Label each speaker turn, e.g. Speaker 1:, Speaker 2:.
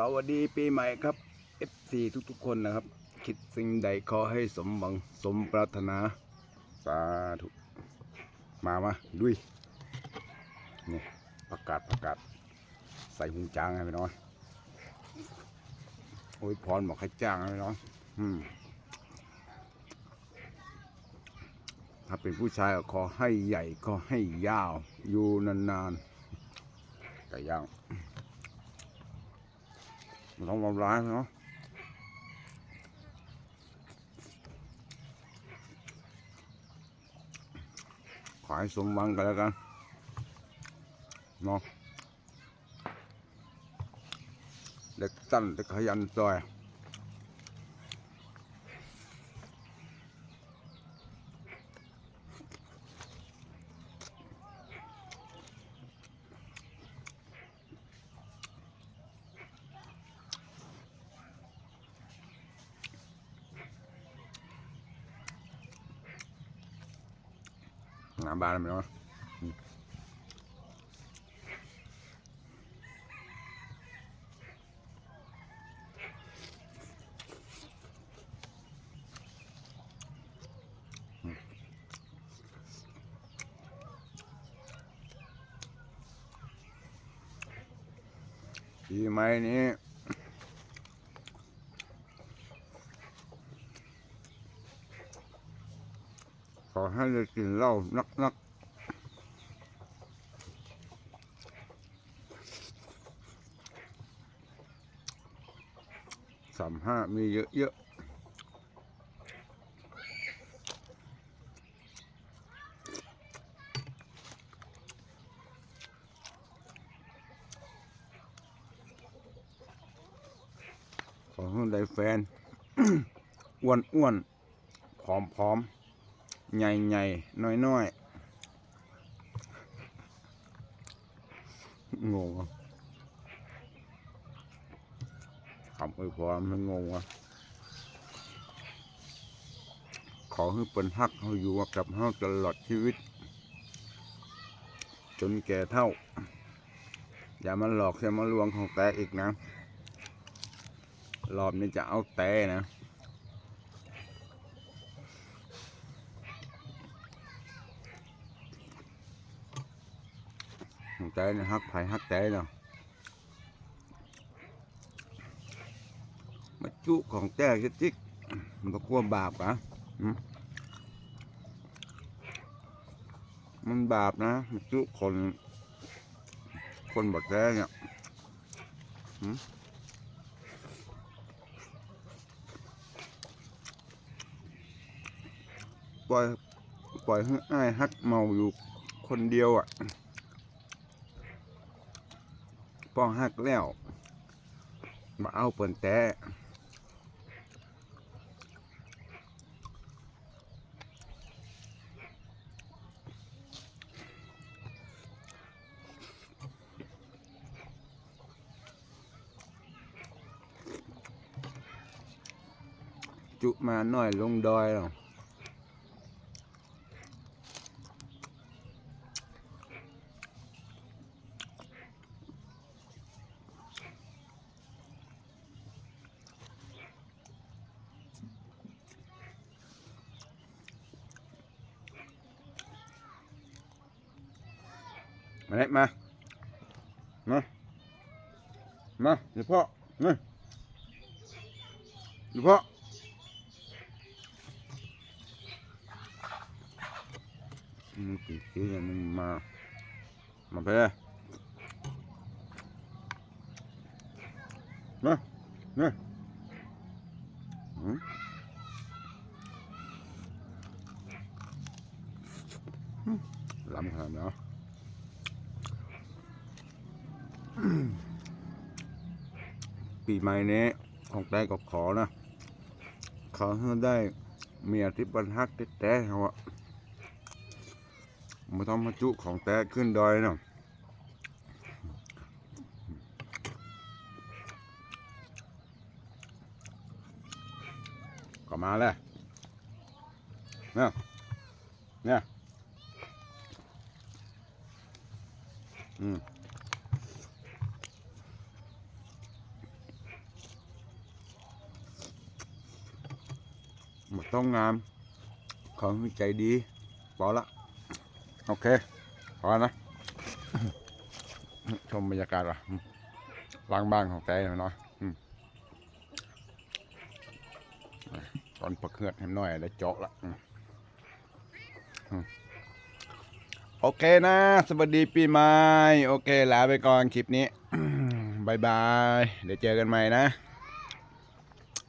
Speaker 1: สวัสดีปีใหม่ครับ FC ทุกๆ คนนะครับ คิดสิ่งใดขอให้สมหวังสมปรารถนา สาธุมามาดุยนี่ประกาศประกาศ ใส่หูจางให้ไปน้อยโอ้ยพรบอกให้จ้างให้ไปน้อยอืมถ้าเป็นผู้ชายก็ขอให้ใหญ่ขอให้ยาว อยู่นานๆแต่ย่าง ต้องทำร้ายเนาะขอยสมหวังกันแล้วกันเนาะเด็กตั้นเด็กขยันจอย หน้าบ้านมันเนาะอืมปีใหม่นี้ อให้ได้กินเหล้านักๆสามห้ามีเยอะๆขอให้ได้แฟน อ้วนอ้วนๆผอมผอมๆ ใหญ่ใหญ่น้อยน้อยๆงงอะคำอวยพรมันงงอะขอให้เป็นฮักเขาอยู่กับเขาตลอดชีวิต จนแก่เท่า อย่ามาหลอกอย่ามาลวงของแต่อีกนะรอบนี้จะเอาแต่นะ ของแต่นะฮักไผ่ฮักแต่เนาะมาจุของแต่จิ๊กมันก็กลัวบาปอะมันบาปนะมาจุคน คนบักแต่เนี่ยปล่อยปล่อยให้อ้ายฮักเมาอยู่คนเดียวอะ พอหักแล้วมาเอาเปิ่นแต่จุมาหน่อยลงดอยหรอ มาเลยมา มา มาเดี๋ยวพ่อนี่เดี๋ยวพ่ออืมกี่ทีเนี่ยมึงมา มาไปเลยมานี่อืมอืมล้ำขนาดนี้เนาะ ปีใหม่นี้ของแต่ก็ขอนะขอให้ได้เมียที่บรรทักแต่เขาอะไม่ต้องมาจุของแต่ขึ้นดอยเนาะก็มาแล้วเนี่ยเนี่ยอืม ต้องงามของใจดีพอละ โอเคพอนะ ชมบรรยากาศว่ะล้างบ้านของใจหน่อยเนาะอืมตอนปักเหือดให้หน่อยได้เจาะละโอเคนะ สวัสดีปีใหม่ โอเคลาไปก่อนคลิปนี้บายบาย เดี๋ยวเจอกันใหม่นะ